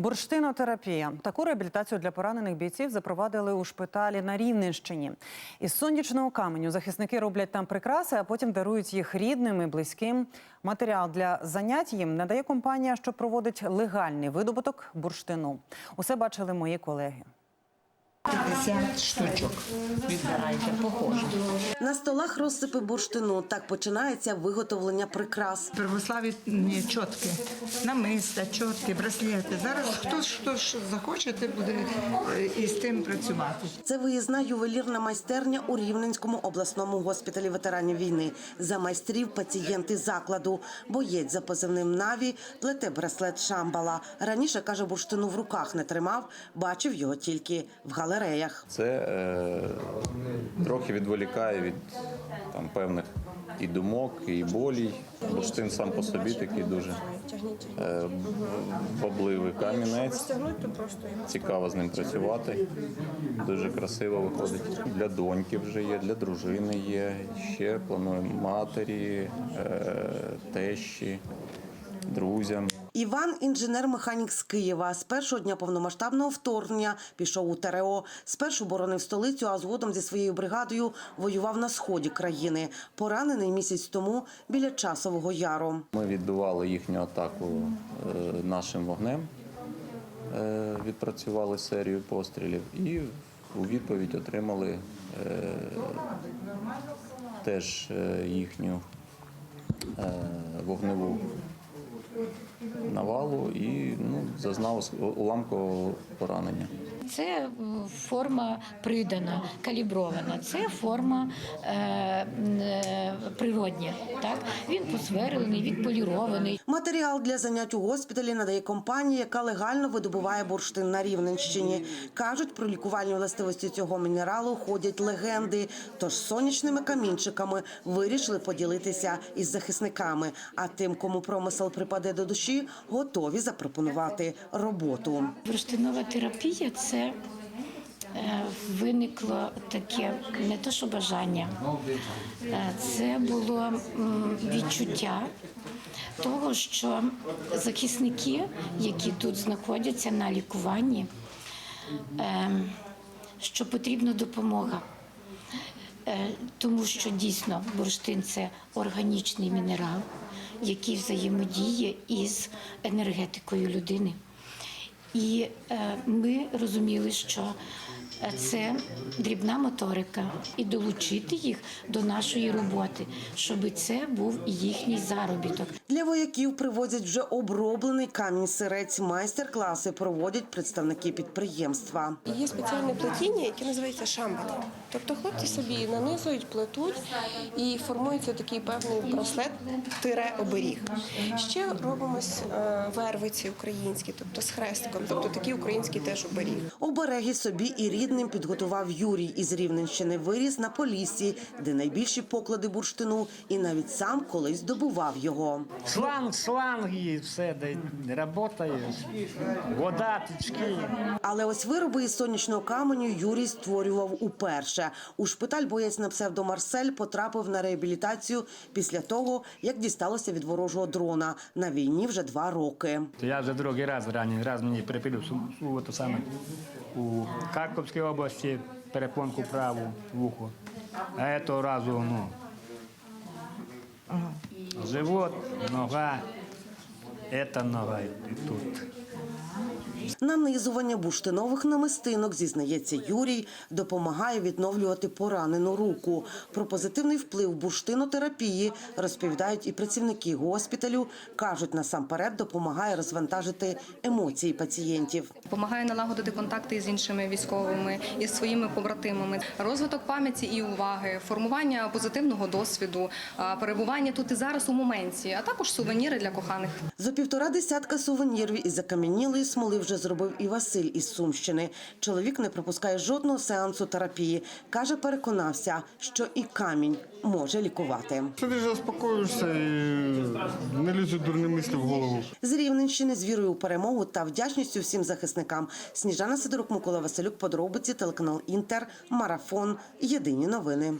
Бурштинотерапія. Таку реабілітацію для поранених бійців запровадили у шпиталі на Рівненщині. Із сонячного каменю захисники роблять там прикраси, а потім дарують їх рідним і близьким. Матеріал для занять їм надає компанія, що проводить легальний видобуток бурштину. Усе бачили мої колеги. 50 штучок відбирайте, похоже. На столах розсипи бурштину. Так починається виготовлення прикрас. Православні чотки, намиста, чотки, браслети. Зараз хто що ж захоче, те буде е, із тим працювати. Це виїзна ювелірна майстерня у Рівненському обласному госпіталі ветеранів війни. За майстрів пацієнти закладу. Боєць за позивним Наві плете браслет Шамбала. Раніше каже, бурштину в руках не тримав, бачив його тільки в галереях. Це е, трохи відволікає від там, певних і думок, і болій. Бурштин сам по собі такий дуже е, бобливий камінець. Цікаво з ним працювати. Дуже красиво виходить. Для доньки вже є, для дружини є. Ще плануємо матері, е, тещі, друзям. Іван інженер-механік з Києва. З першого дня повномасштабного вторгнення пішов у ТРО. Спершу боронив столицю, а згодом зі своєю бригадою воював на сході країни. Поранений місяць тому біля часового яру. Ми відбивали їхню атаку е, нашим вогнем, е, відпрацювали серію пострілів і у відповідь отримали е, теж їхню вогневу навалу і ну, зазнав уламкового поранення. Це е, форма придана, калібрована. Це форма е, е, природня. Так він посверлений, відполірований. Матеріал для занять у госпіталі надає компанія, яка легально видобуває бурштин на Рівненщині. Кажуть, про лікувальні властивості цього мінералу ходять легенди. Тож сонячними камінчиками вирішили поділитися із захисниками. А тим, кому промисел припаде до душі, готові запропонувати роботу. Бурштинова терапія це е, виникло таке не то, що бажання, е, це було відчуття того, що захисники, які тут знаходяться на лікуванні, е, що потрібна допомога. Е, Тому що дійсно бурштин це органічний мінерал, який взаємодіє із енергетикою людини. І е, ми розуміли, що це дрібна моторика, і долучити їх до нашої роботи, щоб це був їхній заробіток. Для вояків привозять вже оброблений камінь сирець. Майстер-класи проводять представники підприємства. Є спеціальне плетіння, яке називається шамбал. Тобто хлопці собі нанизують, плетуть і формується такий певний браслет тире оберіг. Ще робимось е, вервиці українські, тобто з хрестиком, тобто такий український теж оберіг. Обереги собі і рідним підготував Юрій із Рівненщини. Виріс на Поліссі, де найбільші поклади бурштину, і навіть сам колись добував його. Шланг, шланг і все, де працює. Вода, тічки. Але ось вироби із сонячного каменю Юрій створював уперше. У шпиталь боєць на псевдо Марсель потрапив на реабілітацію після того, як дісталося від ворожого дрона. На війні вже два роки. Я вже другий раз ранений, раз мені су- саме у Харківській області перепонку праву вуху. А цього разу ну, живот, нога, це нога і тут. Нанизування бурштинових намистинок, зізнається Юрій, допомагає відновлювати поранену руку. Про позитивний вплив бурштинотерапії розповідають і працівники госпіталю. Кажуть, насамперед допомагає розвантажити емоції пацієнтів. Допомагає налагодити контакти з іншими військовими і з своїми побратимами, розвиток пам'яті і уваги, формування позитивного досвіду, перебування тут і зараз у моменті, а також сувеніри для коханих. За півтора десятка сувенірів із закам'янілої смоли вже зробив і Василь із Сумщини. Чоловік не пропускає жодного сеансу терапії. Каже, переконався, що і камінь може лікувати. Сидиш, заспокоюєшся і не лізуть дурні мислі в голову. З Рівненщини з вірою у перемогу та вдячністю всім захисникам. Сніжана Сидорук, Микола Василюк, подробиці, телеканал Інтер, Марафон. Єдині новини.